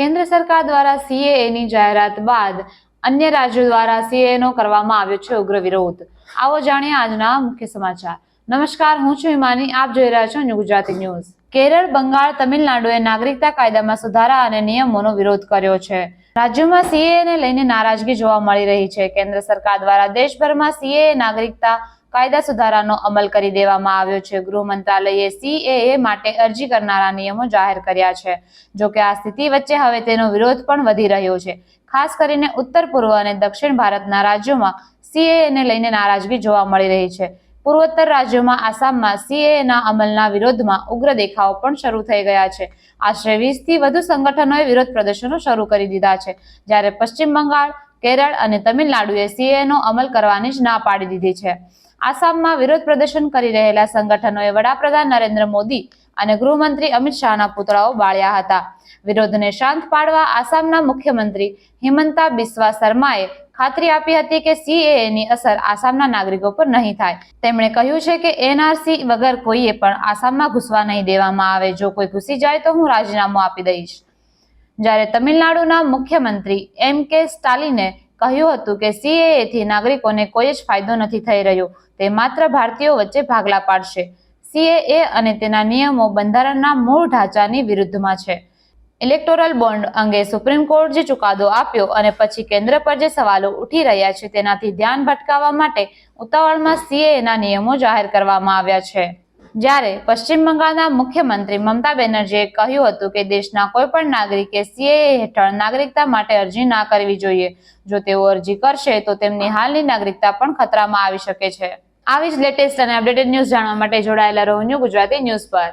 કેન્દ્ર સરકાર દ્વારા સીએએની જાહેરાત બાદ અન્ય રાજ્યો દ્વારા સીએએનો કરવામાં આવ્યો છે ઉગ્ર વિરોધ. આવો જાણીએ આજના મુખ્ય સમાચાર. નમસ્કાર, હું છું હિમાની. આપ જોઈ રહ્યા છો ગુજરાતી ન્યૂઝ. કેરળ, બંગાળ, તમિલનાડુએ નાગરિકતા કાયદામાં સુધારા અને નિયમોનો વિરોધ કર્યો છે. રાજ્યમાં સીએએને લઈને નારાજગી જોવા મળી રહી છે. કેન્દ્ર સરકાર દ્વારા દેશભરમાં સીએએ નાગરિકતા કાયદા સુધારાનો અમલ કરી દેવામાં આવ્યો છે. ગૃહ મંત્રાલયે સીએએ માટે અરજી કરનારા નિયમો જાહેર કર્યા છે. જો કે આ સ્થિતિ વચ્ચે હવે તેનો વિરોધ પણ વધી રહ્યો છે. ખાસ કરીને ઉત્તર પૂર્વ અને દક્ષિણ ભારતના રાજ્યોમાં સીએએને લઈને નારાજગી જોવા મળી રહી છે. પૂર્વોત્તર રાજ્યોમાં આસામમાં સીએએના અમલના વિરોધમાં ઉગ્ર દેખાવો પણ શરૂ થઈ ગયા છે. આશરે વીસથી વધુ સંગઠનોએ વિરોધ પ્રદર્શનો શરૂ કરી દીધા છે. જ્યારે પશ્ચિમ બંગાળ, કેરળ અને તમિલનાડુએ સીએનો અમલ કરવાની જ ના પાડી દીધી છે. આસામમાં વિરોધ પ્રદર્શન કરી રહેલા સંગઠનોએ વડાપ્રધાન નરેન્દ્ર મોદી અને ગૃહમંત્રી અમિત શાહના પુતળાઓ બાળ્યા હતા. વિરોધને શાંત પાડવા આસામના મુખ્યમંત્રી હિમંતા બિસ્વા શર્માએ ખાતરી આપી હતી કે સીએએની અસર આસામના નાગરિકો પર નહીં થાય. તેમણે કહ્યું છે કે એનઆરસી વગર કોઈએ પણ આસામમાં ઘૂસવા નહીં દેવામાં આવે. જો કોઈ ઘૂસી જાય તો હું રાજીનામું આપી દઈશ. જ્યારે તમિલનાડુના મુખ્યમંત્રી એમ કે સ્ટાલિને કહ્યું હતું કે સીએએ થી નાગરિકોને કોઈ જ ફાયદો નથી થઈ રહ્યો, તે માત્ર ભારતીયો વચ્ચે ભાગલા પાડશે. સીએએ અને તેના નિયમો બંધારણના મૂળ ઢાંચાની વિરુદ્ધમાં છે. ઇલેક્ટોરલ બોન્ડ અંગે સુપ્રીમ કોર્ટ જે ચુકાદો આપ્યો અને પછી કેન્દ્ર પર જે સવાલો ઉઠી રહ્યા છે તેનાથી ધ્યાન ભટકાવવા માટે ઉતાવળમાં સીએએના નિયમો જાહેર કરવામાં આવ્યા છે. જ્યારે પશ્ચિમ બંગાળના મુખ્યમંત્રી મમતા બેનર્જીએ કહ્યું હતું કે દેશના કોઈ પણ નાગરિકે સીએએ હેઠળ નાગરિકતા માટે અરજી ના કરવી જોઈએ. જો તેઓ અરજી કરશે તો તેમની હાલની નાગરિકતા પણ ખતરામાં આવી શકે છે. આવી જ લેટેસ્ટ અને અપડેટેડ ન્યૂઝ જાણવા માટે જોડાયેલા રહો ન્યૂ ગુજરાતી ન્યૂઝ પર.